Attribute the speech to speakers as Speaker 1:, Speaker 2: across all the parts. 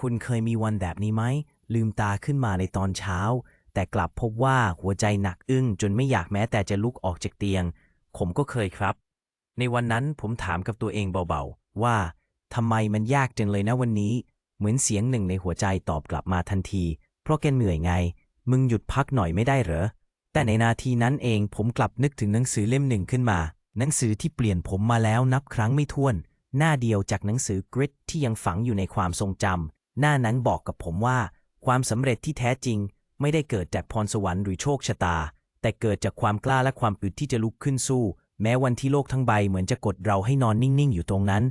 Speaker 1: คุณเคยมีวันแบบนี้ไหม ลืมตาขึ้นมาในตอนเช้า แต่กลับพบว่าหัวใจหนักอึ้งจนไม่อยากแม้แต่จะลุกออกจากเตียง ผมก็เคยครับ ในวันนั้นผมถามกับตัวเองเบาๆ ว่าทำไมมันยากจังเลยนะวันนี้ เหมือนเสียงหนึ่งในหัวใจตอบกลับมาทันที เพราะแกเหนื่อยไง มึงหยุดพักหน่อยไม่ได้เหรอ แต่ในนาทีนั้นเองผมกลับนึกถึงหนังสือเล่มหนึ่งขึ้นมา หนังสือที่เปลี่ยนผมมาแล้วนับครั้งไม่ถ้วน หน้าเดียวจากหนังสือกริดที่ยังฝังอยู่ในความทรงจำ หน้านั้นบอกกับผมว่า ความสำเร็จที่แท้จริง ไม่ได้เกิดจากพรสวรรค์หรือโชคชะตา แต่เกิดจากความกล้าและความอึดที่จะลุกขึ้นสู้ แม้วันที่โลกทั้งใบเหมือนจะกดเราให้นอนนิ่งๆ อยู่ตรงนั้น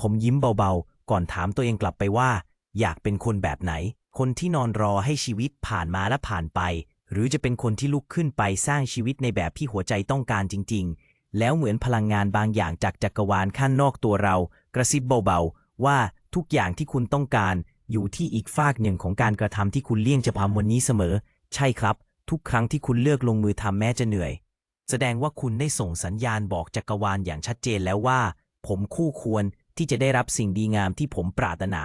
Speaker 1: ผมยิ้มเบาๆ ก่อนถามตัวเองกลับไปว่า อยากเป็นคนแบบไหน คนที่นอนรอให้ชีวิตผ่านมาและผ่านไป หรือจะเป็นคนที่ลุกขึ้นไปสร้างชีวิตในแบบที่หัวใจต้องการจริง ๆ แล้วเหมือนพลังงานบางอย่างจากจักรวาลข้างนอกตัวเรา กระซิบเบาๆว่าทุกอย่างที่คุณต้องการ อยู่ที่อีกฟากหนึ่งของการกระทำที่คุณเลี่ยงจะทำวันนี้เสมอ ใช่ครับ ทุกครั้งที่คุณเลือกลงมือทำแม้จะเหนื่อย แสดงว่าคุณได้ส่งสัญญาณบอกจักรวาลอย่างชัดเจนแล้วว่า ผมคู่ควรที่จะได้รับสิ่งดีงามที่ผมปรารถนา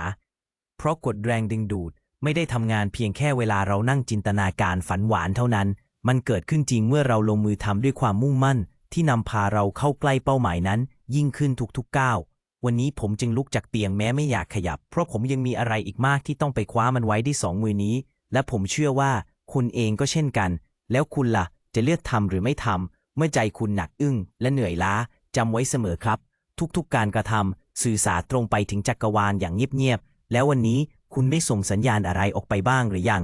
Speaker 1: เพราะกฎแรงดึงดูดไม่ได้ทำงานเพียงแค่เวลาเรานั่งจินตนาการฝันหวานเท่านั้น มันเกิดขึ้นจริงเมื่อเราลงมือทำด้วยความมุ่งมั่น ที่นำพาเราเข้าใกล้เป้าหมายนั้น ยิ่งขึ้นทุกๆก้าว วันนี้ผมจึงลุกจากเตียงแม้ไม่อยากขยับ เพราะผมยังมีอะไรอีกมากที่ต้องไปคว้ามันไว้ด้วยสองมือนี้ และผมเชื่อว่าคุณเองก็เช่นกัน แล้วคุณล่ะ จะเลือกทำหรือไม่ทำเมื่อใจคุณหนักอึ้ง และเหนื่อยล้าจำไว้เสมอครับ ทุกๆการกระทำสื่อสารตรงไปถึงจักรวาลอย่างเงียบๆแล้ววันนี้คุณได้ส่งสัญญาณอะไรออกไปบ้างหรือยัง